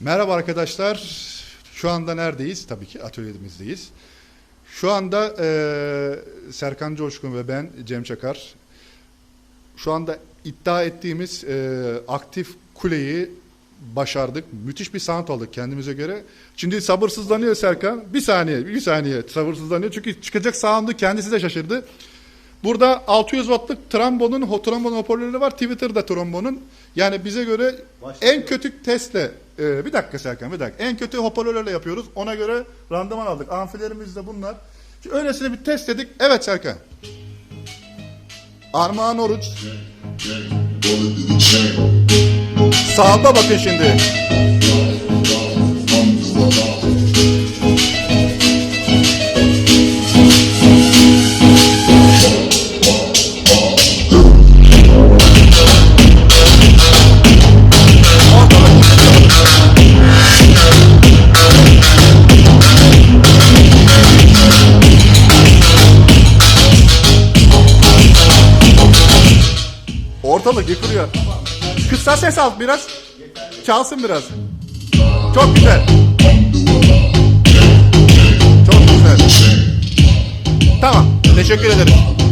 Merhaba arkadaşlar. Şu anda neredeyiz? Tabii ki atölyemizdeyiz. Şu anda eee Serkan Coşkun ve ben Cem Çakar. Şu anda iddia ettiğimiz eee, aktif kuleyi başardık. Müthiş bir sound aldık kendimize göre. Şimdi sabırsızlanıyor Serkan. Bir saniye, bir saniye sabırsızlanıyor. Çünkü çıkacak sound'u kendisi de şaşırdı. Burada 600 wattlık trombonun, trombon hoparlörü var. Twitter'da trombonun. Yani bize göre en kötü testle, e, bir dakika Serkan bir dakika. En kötü hoparlörlerle yapıyoruz. Ona göre randıman aldık. Amfilerimiz de bunlar. Şimdi öylesine bir test dedik. Evet Serkan. Armağan Oruç. Sağda bakın şimdi. Ortalık yıkılıyor. Kısa ses al biraz. Çalsın biraz. Çok güzel. Çok güzel. Tamam. Teşekkür ederim.